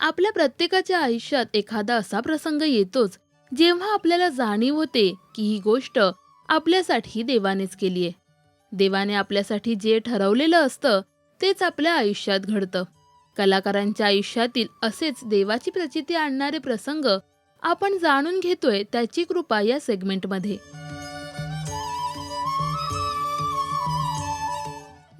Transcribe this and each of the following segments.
आपल्या प्रत्येकाच्या आयुष्यात एखादा असा प्रसंग येतोच जेव्हा आपल्याला जाणीव होते की ही गोष्ट आपल्यासाठी देवानेच केली आहे. देवाने आपल्यासाठी जे ठरवलेलं असतं तेच आपल्या आयुष्यात घडतं. कलाकारांच्या आयुष्यातील असेच देवाची प्रचिती आणणारे प्रसंग आपण जाणून घेतोय त्याची कृपा या सेगमेंटमध्ये.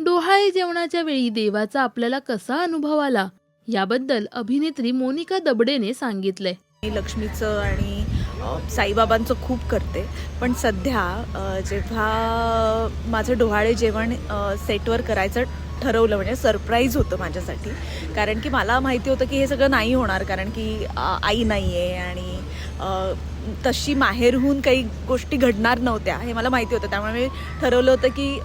डोहाळे जेवणाच्या वेळी देवाचा आपल्याला कसा अनुभव आला? याबद्दल अभिनेत्री मोनिका दबडेने सांगितलंय मी लक्ष्मीचं आणि साईबाबांचं खूप करते. पण सध्या जेव्हा माझं डोहाळे जेवण सेटवर करायचं ठरवलं म्हणजे सरप्राईज होतं माझ्यासाठी. कारण की मला माहिती होतं की हे सगळं नाही होणार कारण की आई नाही आहे आणि तशी माहेरहून काही गोष्टी घडणार नव्हत्या हे मला माहिती होतं. त्यामुळे मी ठरवलं होतं की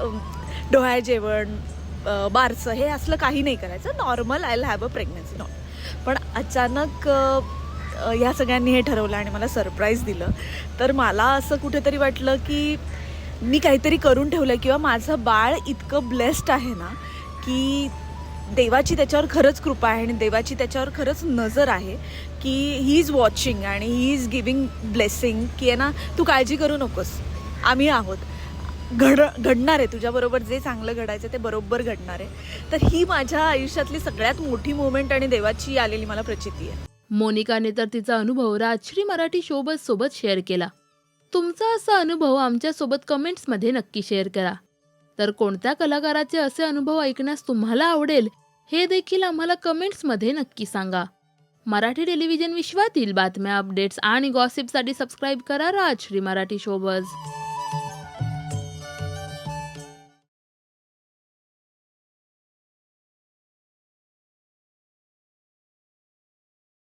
डोहाळे जेवण बारसं हे असलं काही नाही करायचं. Normal I have a pregnancy not पण अचानक ह्या सगळ्यांनी हे ठरवलं आणि मला सरप्राईज दिलं. तर मला असं कुठेतरी वाटलं की मी काहीतरी करून ठेवलं किंवा माझं बाळ इतकं ब्लेस्ड आहे ना की देवाची त्याच्यावर खरंच कृपा आहे आणि देवाची त्याच्यावर खरंच नजर आहे की ही इज वॉचिंग आणि ही इज गिविंग ब्लेसिंग की आहे ना तू काळजी करू नकोस. आम्ही आहोत. घड घडणार आहे. तुझ्याबरोबर जे चांगलं घडायचं ते बरोबर घडणार आहे. तर ही माझ्या आयुष्यातली सगळ्यात मोठी मुवमेंट आणि देवाची आलेली मला प्रचिती आहे. मोनिकाने तर तिचा अनुभव राजश्री मराठी शोबत सोबत शेअर केला. तुमचा असा अनुभव आमच्यासोबत कमेंट्समध्ये नक्की शेअर करा. तर कोणत्या कलाकाराचे असे अनुभव ऐकण्यास तुम्हाला आवडेल हे देखील आम्हाला कमेंट्समध्ये नक्की सांगा. मराठी टेलिव्हिजन विश्वातील बातम्या अपडेट्स आणि गॉसिपसाठी सबस्क्राईब करा राजश्री मराठी शोबज